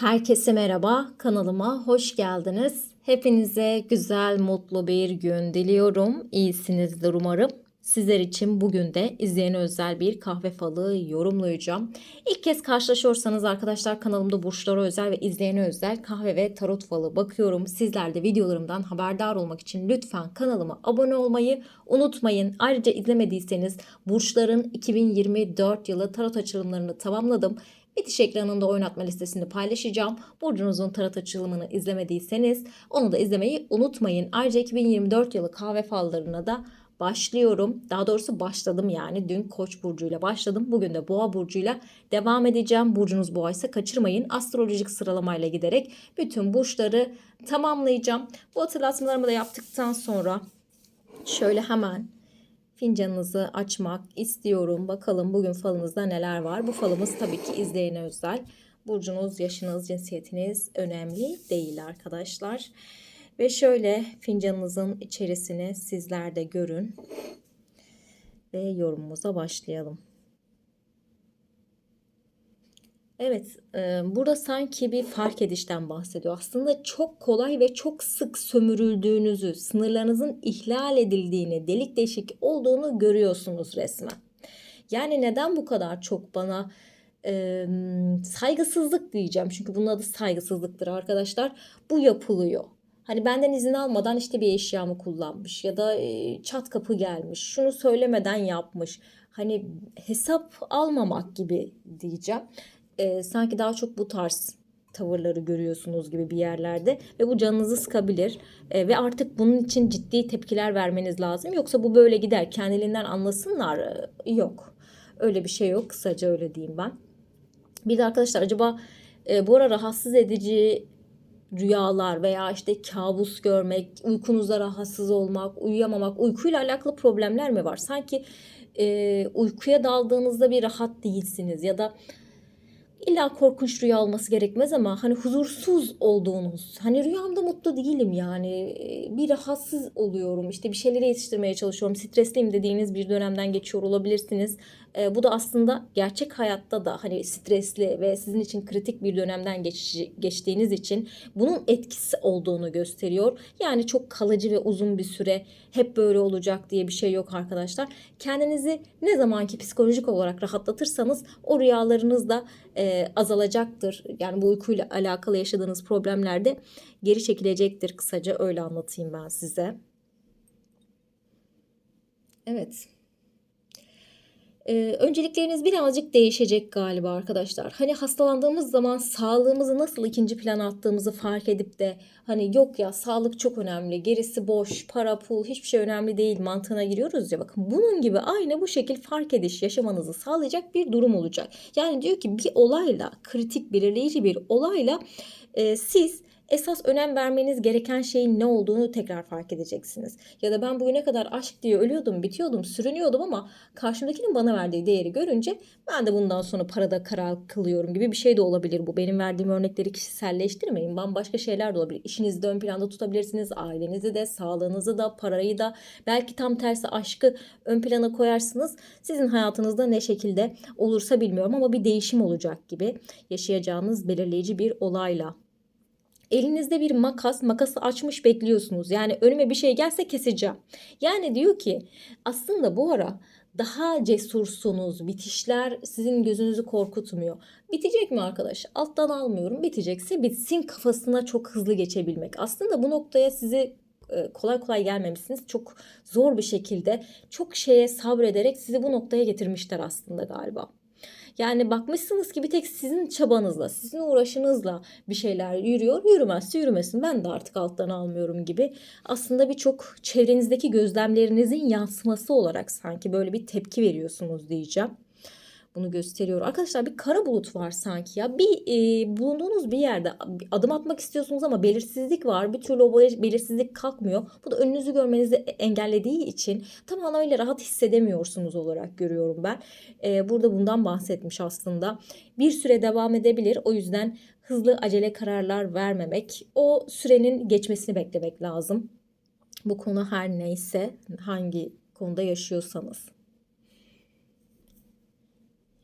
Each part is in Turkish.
Herkese merhaba, kanalıma hoş geldiniz. Hepinize güzel, mutlu bir gün diliyorum. İyisinizdir umarım. Sizler için bugün de izleyene özel bir kahve falı yorumlayacağım. İlk kez karşılaşıyorsanız arkadaşlar kanalımda burçlara özel ve izleyene özel kahve ve tarot falı bakıyorum. Sizler de videolarımdan haberdar olmak için lütfen kanalıma abone olmayı unutmayın. Ayrıca izlemediyseniz burçların 2024 yılı tarot açılımlarını tamamladım. Bitiş ekranında oynatma listesini paylaşacağım. Burcunuzun tarot açılımını izlemediyseniz onu da izlemeyi unutmayın. Ayrıca 2024 yılı kahve fallarına da başlıyorum. Daha doğrusu başladım yani. Dün Koç burcuyla başladım. Bugün de Boğa burcuyla devam edeceğim. Burcunuz Boğa ise kaçırmayın. Astrolojik sıralamayla giderek bütün burçları tamamlayacağım. Bu hatırlatmalarımı da yaptıktan sonra şöyle hemen fincanınızı açmak istiyorum. Bakalım bugün falınızda neler var. Bu falımız tabii ki izleyene özel. Burcunuz, yaşınız, cinsiyetiniz önemli değil arkadaşlar. Ve şöyle fincanınızın içerisini sizler de görün. Ve yorumumuza başlayalım. Evet, e, burada sanki bir fark edişten bahsediyor. Aslında çok kolay ve çok sık sömürüldüğünüzü, sınırlarınızın ihlal edildiğini, delik deşik olduğunu görüyorsunuz resmen. Yani neden bu kadar çok bana e, saygısızlık diyeceğim. Çünkü bunun adı saygısızlıktır arkadaşlar. Bu yapılıyor. Hani benden izin almadan işte bir eşyamı kullanmış ya da e, çat kapı gelmiş. Şunu söylemeden yapmış. Hani hesap almamak gibi diyeceğim e, sanki daha çok bu tarz tavırları görüyorsunuz gibi bir yerlerde ve bu canınızı sıkabilir e, ve artık bunun için ciddi tepkiler vermeniz lazım. Yoksa bu böyle gider kendiliğinden anlasınlar yok. Öyle bir şey yok kısaca öyle diyeyim ben. Bir de arkadaşlar acaba e, bu ara rahatsız edici rüyalar veya işte kabus görmek, uykunuzda rahatsız olmak, uyuyamamak, uykuyla alakalı problemler mi var? Sanki e, uykuya daldığınızda bir rahat değilsiniz ya da İlla korkunç rüya olması gerekmez ama hani huzursuz olduğunuz, hani rüyamda mutlu değilim yani bir rahatsız oluyorum, işte bir şeyleri yetiştirmeye çalışıyorum, stresliyim dediğiniz bir dönemden geçiyor olabilirsiniz. E, bu da aslında gerçek hayatta da hani stresli ve sizin için kritik bir dönemden geç, geçtiğiniz için bunun etkisi olduğunu gösteriyor. Yani çok kalıcı ve uzun bir süre hep böyle olacak diye bir şey yok arkadaşlar. Kendinizi ne zamanki psikolojik olarak rahatlatırsanız o rüyalarınız da e, azalacaktır. Yani bu uykuyla alakalı yaşadığınız problemlerde geri çekilecektir kısaca öyle anlatayım ben size. Evet. Ee, öncelikleriniz birazcık değişecek galiba arkadaşlar. Hani hastalandığımız zaman sağlığımızı nasıl ikinci plana attığımızı fark edip de hani yok ya sağlık çok önemli, gerisi boş, para, pul hiçbir şey önemli değil mantığına giriyoruz ya bakın. Bunun gibi aynı bu şekil fark ediş yaşamanızı sağlayacak bir durum olacak. Yani diyor ki bir olayla, kritik belirleyici bir olayla e, siz esas önem vermeniz gereken şeyin ne olduğunu tekrar fark edeceksiniz. Ya da ben bugüne kadar aşk diye ölüyordum, bitiyordum, sürünüyordum ama karşımdakinin bana verdiği değeri görünce ben de bundan sonra parada karar kılıyorum gibi bir şey de olabilir bu. Benim verdiğim örnekleri kişiselleştirmeyin. Bambaşka şeyler de olabilir. İşinizi ön planda tutabilirsiniz. Ailenizi de, sağlığınızı da, parayı da. Belki tam tersi aşkı ön plana koyarsınız. Sizin hayatınızda ne şekilde olursa bilmiyorum ama bir değişim olacak gibi yaşayacağınız belirleyici bir olayla Elinizde bir makas, makası açmış bekliyorsunuz. Yani önüme bir şey gelse keseceğim. Yani diyor ki aslında bu ara daha cesursunuz. Bitişler sizin gözünüzü korkutmuyor. Bitecek mi arkadaş? Alttan almıyorum. Bitecekse bitsin kafasına çok hızlı geçebilmek. Aslında bu noktaya sizi e, kolay kolay gelmemişsiniz. Çok zor bir şekilde çok şeye sabrederek sizi bu noktaya getirmişler aslında galiba. Yani bakmışsınız ki bir tek sizin çabanızla, sizin uğraşınızla bir şeyler yürüyor. Yürümezse yürümesin ben de artık alttan almıyorum gibi. Aslında birçok çevrenizdeki gözlemlerinizin yansıması olarak sanki böyle bir tepki veriyorsunuz diyeceğim bunu gösteriyor. Arkadaşlar bir kara bulut var sanki ya. Bir e, bulunduğunuz bir yerde adım atmak istiyorsunuz ama belirsizlik var. Bir türlü o belirsizlik kalkmıyor. Bu da önünüzü görmenizi engellediği için tam öyle rahat hissedemiyorsunuz olarak görüyorum ben. E, burada bundan bahsetmiş aslında. Bir süre devam edebilir. O yüzden hızlı acele kararlar vermemek, o sürenin geçmesini beklemek lazım. Bu konu her neyse, hangi konuda yaşıyorsanız.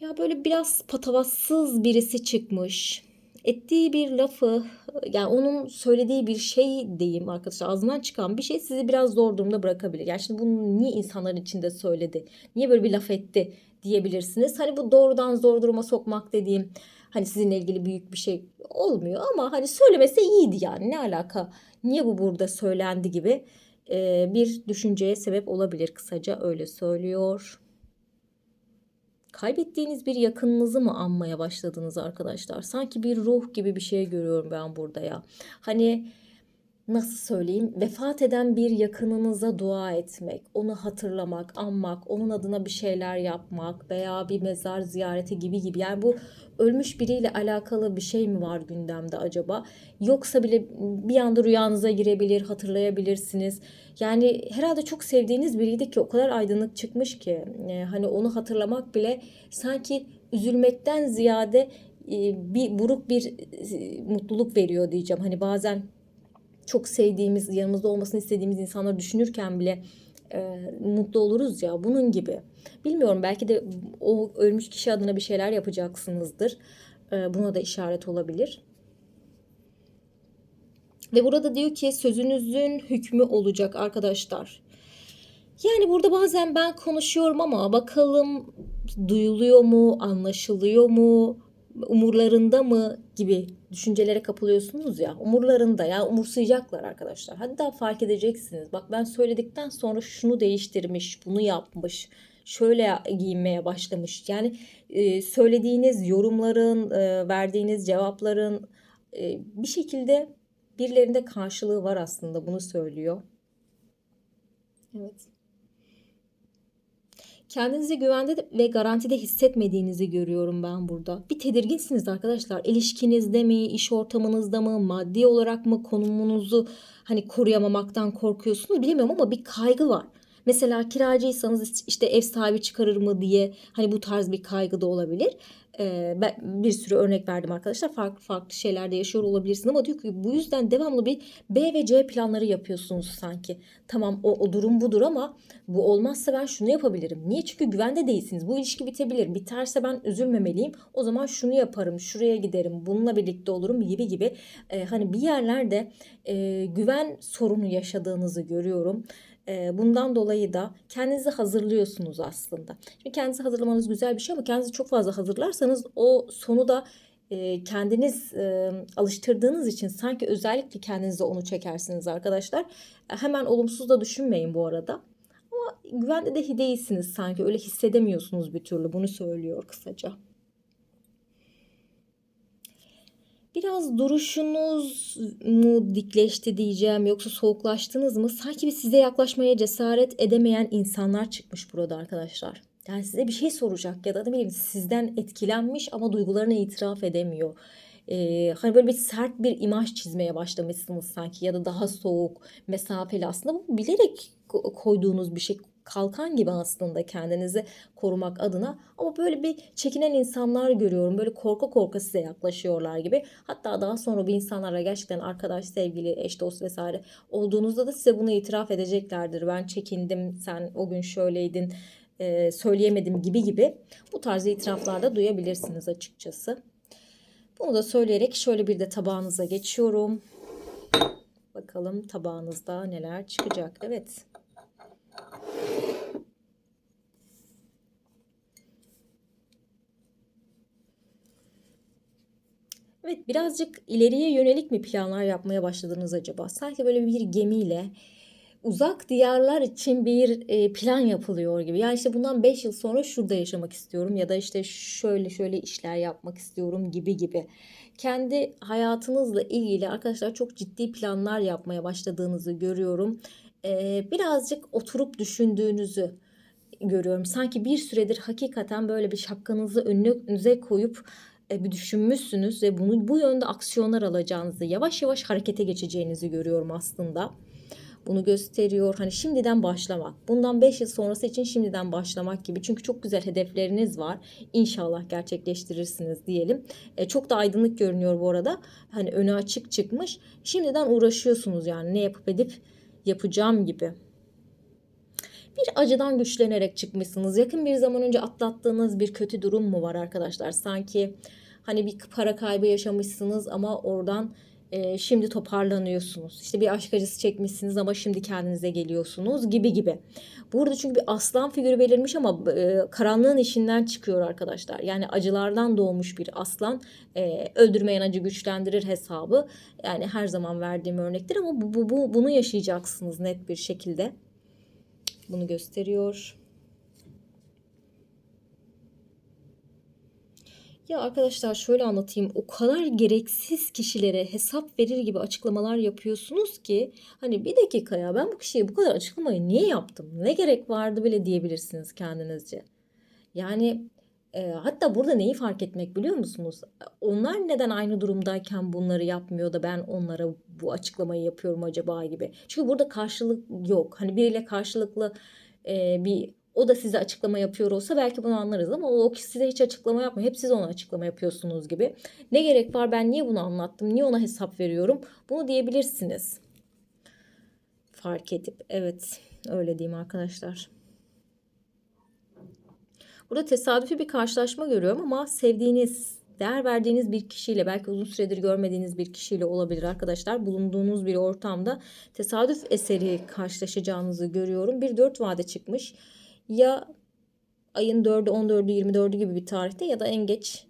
Ya böyle biraz patavatsız birisi çıkmış. ettiği bir lafı yani onun söylediği bir şey diyeyim arkadaşlar ağzından çıkan bir şey sizi biraz zor durumda bırakabilir. Yani şimdi bunu niye insanların içinde söyledi? Niye böyle bir laf etti diyebilirsiniz. Hani bu doğrudan zor duruma sokmak dediğim hani sizinle ilgili büyük bir şey olmuyor ama hani söylemese iyiydi yani ne alaka? Niye bu burada söylendi gibi bir düşünceye sebep olabilir kısaca öyle söylüyor. Kaybettiğiniz bir yakınınızı mı anmaya başladınız arkadaşlar? Sanki bir ruh gibi bir şey görüyorum ben burada ya. Hani nasıl söyleyeyim? Vefat eden bir yakınınıza dua etmek, onu hatırlamak, anmak, onun adına bir şeyler yapmak veya bir mezar ziyareti gibi gibi. Yani bu ölmüş biriyle alakalı bir şey mi var gündemde acaba? Yoksa bile bir anda rüyanıza girebilir, hatırlayabilirsiniz. Yani herhalde çok sevdiğiniz biriydi ki o kadar aydınlık çıkmış ki e, hani onu hatırlamak bile sanki üzülmekten ziyade e, bir buruk bir e, mutluluk veriyor diyeceğim. Hani bazen çok sevdiğimiz, yanımızda olmasını istediğimiz insanları düşünürken bile e, mutlu oluruz ya bunun gibi. Bilmiyorum belki de o ölmüş kişi adına bir şeyler yapacaksınızdır. E, buna da işaret olabilir. Ve burada diyor ki sözünüzün hükmü olacak arkadaşlar. Yani burada bazen ben konuşuyorum ama bakalım duyuluyor mu, anlaşılıyor mu, umurlarında mı gibi düşüncelere kapılıyorsunuz ya. Umurlarında ya umursayacaklar arkadaşlar. Hatta fark edeceksiniz. Bak ben söyledikten sonra şunu değiştirmiş, bunu yapmış, şöyle giyinmeye başlamış. Yani e, söylediğiniz yorumların, e, verdiğiniz cevapların e, bir şekilde birilerinde karşılığı var aslında bunu söylüyor. Evet. Kendinizi güvende ve garantide hissetmediğinizi görüyorum ben burada. Bir tedirginsiniz arkadaşlar. İlişkinizde mi, iş ortamınızda mı, maddi olarak mı konumunuzu hani koruyamamaktan korkuyorsunuz bilemiyorum ama bir kaygı var. Mesela kiracıysanız işte ev sahibi çıkarır mı diye hani bu tarz bir kaygı da olabilir. Ben bir sürü örnek verdim arkadaşlar. Farklı farklı şeylerde yaşıyor olabilirsin ama diyor ki bu yüzden devamlı bir B ve C planları yapıyorsunuz sanki. Tamam o, o durum budur ama bu olmazsa ben şunu yapabilirim. Niye? Çünkü güvende değilsiniz. Bu ilişki bitebilir. Biterse ben üzülmemeliyim. O zaman şunu yaparım, şuraya giderim, bununla birlikte olurum gibi gibi. Ee, hani bir yerlerde e, güven sorunu yaşadığınızı görüyorum. Bundan dolayı da kendinizi hazırlıyorsunuz aslında. Şimdi kendinizi hazırlamanız güzel bir şey ama kendinizi çok fazla hazırlarsanız o sonu da kendiniz alıştırdığınız için sanki özellikle kendinize onu çekersiniz arkadaşlar. Hemen olumsuz da düşünmeyin bu arada. Ama güvende de değilsiniz sanki öyle hissedemiyorsunuz bir türlü bunu söylüyor kısaca. Biraz duruşunuz mu dikleşti diyeceğim yoksa soğuklaştınız mı? Sanki bir size yaklaşmaya cesaret edemeyen insanlar çıkmış burada arkadaşlar. Yani size bir şey soracak ya da ne bileyim sizden etkilenmiş ama duygularını itiraf edemiyor. Ee, hani böyle bir sert bir imaj çizmeye başlamışsınız sanki ya da daha soğuk, mesafeli aslında bu bilerek koyduğunuz bir şey kalkan gibi aslında kendinizi korumak adına ama böyle bir çekinen insanlar görüyorum. Böyle korka korka size yaklaşıyorlar gibi. Hatta daha sonra bu insanlara gerçekten arkadaş, sevgili, eş, dost vesaire olduğunuzda da size bunu itiraf edeceklerdir. Ben çekindim, sen o gün şöyleydin, e, söyleyemedim gibi gibi. Bu tarz itiraflarda duyabilirsiniz açıkçası. Bunu da söyleyerek şöyle bir de tabağınıza geçiyorum. Bakalım tabağınızda neler çıkacak. Evet. Evet birazcık ileriye yönelik mi planlar yapmaya başladınız acaba? Sanki böyle bir gemiyle uzak diyarlar için bir e, plan yapılıyor gibi. Yani işte bundan 5 yıl sonra şurada yaşamak istiyorum ya da işte şöyle şöyle işler yapmak istiyorum gibi gibi. Kendi hayatınızla ilgili arkadaşlar çok ciddi planlar yapmaya başladığınızı görüyorum. E, birazcık oturup düşündüğünüzü görüyorum. Sanki bir süredir hakikaten böyle bir şapkanızı önünüze koyup e, düşünmüşsünüz ve bunu bu yönde aksiyonlar alacağınızı, yavaş yavaş harekete geçeceğinizi görüyorum aslında. Bunu gösteriyor. Hani şimdiden başlamak. Bundan 5 yıl sonrası için şimdiden başlamak gibi. Çünkü çok güzel hedefleriniz var. İnşallah gerçekleştirirsiniz diyelim. E, çok da aydınlık görünüyor bu arada. Hani önü açık çıkmış. Şimdiden uğraşıyorsunuz yani ne yapıp edip yapacağım gibi bir acıdan güçlenerek çıkmışsınız. Yakın bir zaman önce atlattığınız bir kötü durum mu var arkadaşlar? Sanki Hani bir para kaybı yaşamışsınız ama oradan e, şimdi toparlanıyorsunuz. İşte bir aşk acısı çekmişsiniz ama şimdi kendinize geliyorsunuz gibi gibi. Burada çünkü bir aslan figürü belirmiş ama e, karanlığın işinden çıkıyor arkadaşlar. Yani acılardan doğmuş bir aslan e, öldürmeyen acı güçlendirir hesabı. Yani her zaman verdiğim örnektir ama bu, bu, bu bunu yaşayacaksınız net bir şekilde. Bunu gösteriyor. Ya arkadaşlar şöyle anlatayım. O kadar gereksiz kişilere hesap verir gibi açıklamalar yapıyorsunuz ki hani bir dakika ya ben bu kişiye bu kadar açıklamayı niye yaptım? Ne gerek vardı bile diyebilirsiniz kendinizce. Yani hatta burada neyi fark etmek biliyor musunuz? Onlar neden aynı durumdayken bunları yapmıyor da ben onlara bu açıklamayı yapıyorum acaba gibi. Çünkü burada karşılık yok. Hani biriyle karşılıklı bir o da size açıklama yapıyor olsa belki bunu anlarız ama o size hiç açıklama yapmıyor. Hep siz ona açıklama yapıyorsunuz gibi. Ne gerek var ben niye bunu anlattım? Niye ona hesap veriyorum? Bunu diyebilirsiniz. Fark edip evet öyle diyeyim arkadaşlar. Burada tesadüfi bir karşılaşma görüyorum ama sevdiğiniz, değer verdiğiniz bir kişiyle belki uzun süredir görmediğiniz bir kişiyle olabilir arkadaşlar. Bulunduğunuz bir ortamda tesadüf eseri karşılaşacağınızı görüyorum. Bir dört vade çıkmış ya ayın 4'ü, 14'ü, 24'ü gibi bir tarihte ya da en geç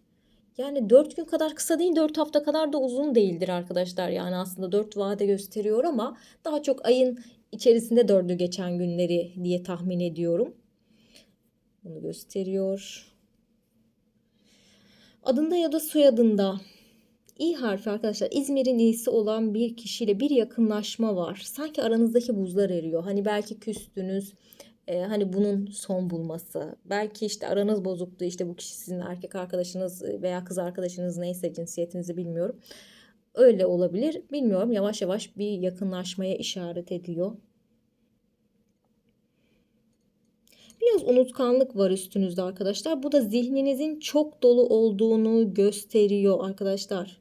yani 4 gün kadar kısa değil 4 hafta kadar da uzun değildir arkadaşlar. Yani aslında 4 vade gösteriyor ama daha çok ayın içerisinde 4'ü geçen günleri diye tahmin ediyorum. Bunu gösteriyor. Adında ya da soyadında İ harfi arkadaşlar İzmir'in iyisi olan bir kişiyle bir yakınlaşma var. Sanki aranızdaki buzlar eriyor. Hani belki küstünüz, e, hani bunun son bulması. Belki işte aranız bozuktu. işte bu kişi sizin erkek arkadaşınız veya kız arkadaşınız neyse cinsiyetinizi bilmiyorum. Öyle olabilir. Bilmiyorum. Yavaş yavaş bir yakınlaşmaya işaret ediyor. Biraz unutkanlık var üstünüzde arkadaşlar. Bu da zihninizin çok dolu olduğunu gösteriyor arkadaşlar.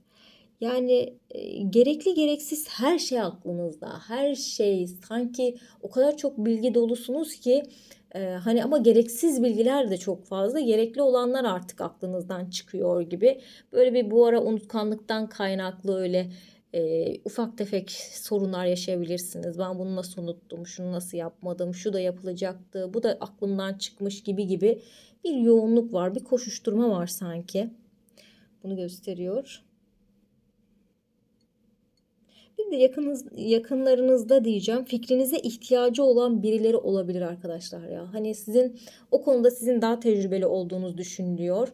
Yani e, gerekli gereksiz her şey aklınızda. Her şey sanki o kadar çok bilgi dolusunuz ki e, hani ama gereksiz bilgiler de çok fazla. Gerekli olanlar artık aklınızdan çıkıyor gibi. Böyle bir bu ara unutkanlıktan kaynaklı öyle e, ufak tefek sorunlar yaşayabilirsiniz. Ben bunu nasıl unuttum, şunu nasıl yapmadım, şu da yapılacaktı, bu da aklımdan çıkmış gibi gibi bir yoğunluk var, bir koşuşturma var sanki. Bunu gösteriyor. Bir de yakınız, yakınlarınızda diyeceğim fikrinize ihtiyacı olan birileri olabilir arkadaşlar ya. Hani sizin o konuda sizin daha tecrübeli olduğunuz düşünülüyor.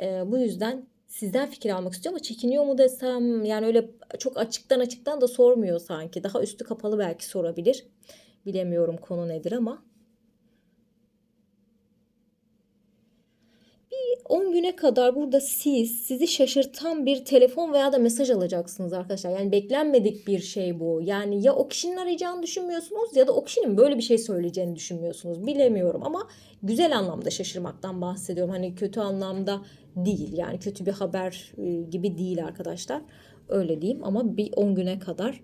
Ee, bu yüzden sizden fikir almak istiyor ama çekiniyor mu desem yani öyle çok açıktan açıktan da sormuyor sanki. Daha üstü kapalı belki sorabilir. Bilemiyorum konu nedir ama. 10 güne kadar burada siz sizi şaşırtan bir telefon veya da mesaj alacaksınız arkadaşlar. Yani beklenmedik bir şey bu. Yani ya o kişinin arayacağını düşünmüyorsunuz ya da o kişinin böyle bir şey söyleyeceğini düşünmüyorsunuz. Bilemiyorum ama güzel anlamda şaşırmaktan bahsediyorum. Hani kötü anlamda değil. Yani kötü bir haber e, gibi değil arkadaşlar. Öyle diyeyim ama bir 10 güne kadar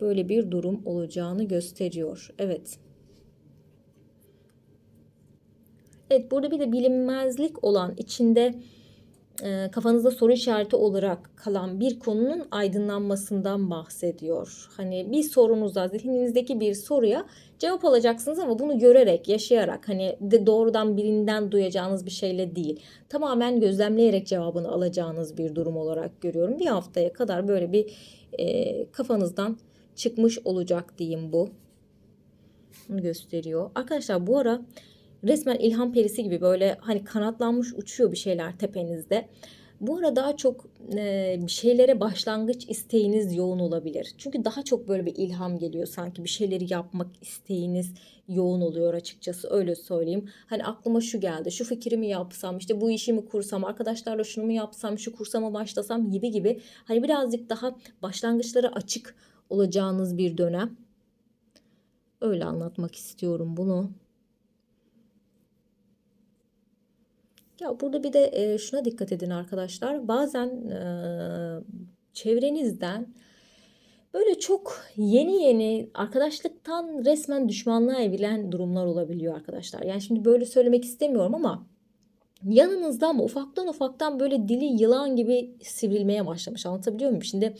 böyle bir durum olacağını gösteriyor. Evet. Evet burada bir de bilinmezlik olan içinde e, kafanızda soru işareti olarak kalan bir konunun aydınlanmasından bahsediyor. Hani bir sorunuza, zihninizdeki bir soruya cevap alacaksınız ama bunu görerek, yaşayarak hani de doğrudan birinden duyacağınız bir şeyle değil. Tamamen gözlemleyerek cevabını alacağınız bir durum olarak görüyorum. Bir haftaya kadar böyle bir e, kafanızdan çıkmış olacak diyeyim bu. Bunu gösteriyor. Arkadaşlar bu ara resmen ilham perisi gibi böyle hani kanatlanmış uçuyor bir şeyler tepenizde. Bu ara daha çok e, bir şeylere başlangıç isteğiniz yoğun olabilir. Çünkü daha çok böyle bir ilham geliyor sanki bir şeyleri yapmak isteğiniz yoğun oluyor açıkçası öyle söyleyeyim. Hani aklıma şu geldi şu fikrimi yapsam işte bu işimi kursam arkadaşlarla şunu mu yapsam şu kursama başlasam gibi gibi. Hani birazcık daha başlangıçlara açık olacağınız bir dönem. Öyle anlatmak istiyorum bunu. Ya burada bir de e, şuna dikkat edin arkadaşlar. Bazen e, çevrenizden böyle çok yeni yeni arkadaşlıktan resmen düşmanlığa evrilen durumlar olabiliyor arkadaşlar. Yani şimdi böyle söylemek istemiyorum ama yanınızda ama ufaktan ufaktan böyle dili yılan gibi sivrilmeye başlamış. Anlatabiliyor muyum? Şimdi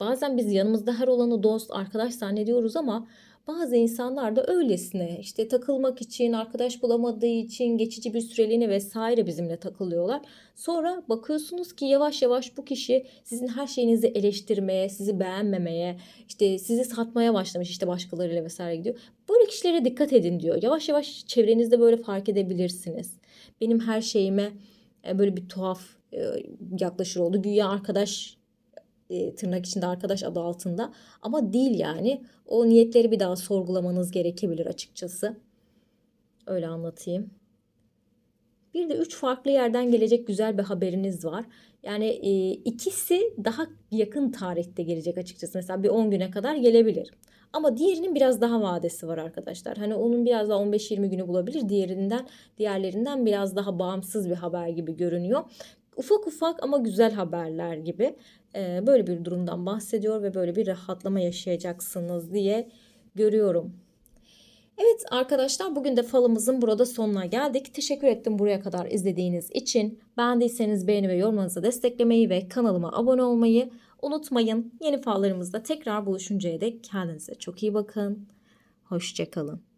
bazen biz yanımızda her olanı dost, arkadaş zannediyoruz ama bazı insanlar da öylesine işte takılmak için, arkadaş bulamadığı için geçici bir süreliğine vesaire bizimle takılıyorlar. Sonra bakıyorsunuz ki yavaş yavaş bu kişi sizin her şeyinizi eleştirmeye, sizi beğenmemeye, işte sizi satmaya başlamış işte başkalarıyla vesaire gidiyor. Böyle kişilere dikkat edin diyor. Yavaş yavaş çevrenizde böyle fark edebilirsiniz. Benim her şeyime e, böyle bir tuhaf e, yaklaşır oldu. Güya arkadaş e, tırnak içinde arkadaş adı altında ama değil yani. O niyetleri bir daha sorgulamanız gerekebilir açıkçası. Öyle anlatayım. Bir de üç farklı yerden gelecek güzel bir haberiniz var. Yani e, ikisi daha yakın tarihte gelecek açıkçası. Mesela bir 10 güne kadar gelebilir. Ama diğerinin biraz daha vadesi var arkadaşlar. Hani onun biraz daha 15-20 günü bulabilir. Diğerinden, diğerlerinden biraz daha bağımsız bir haber gibi görünüyor. Ufak ufak ama güzel haberler gibi e, böyle bir durumdan bahsediyor ve böyle bir rahatlama yaşayacaksınız diye görüyorum. Evet arkadaşlar bugün de falımızın burada sonuna geldik. Teşekkür ettim buraya kadar izlediğiniz için. Beğendiyseniz beğeni ve yorumlarınızı desteklemeyi ve kanalıma abone olmayı unutmayın. Yeni fallarımızda tekrar buluşuncaya dek kendinize çok iyi bakın. Hoşçakalın.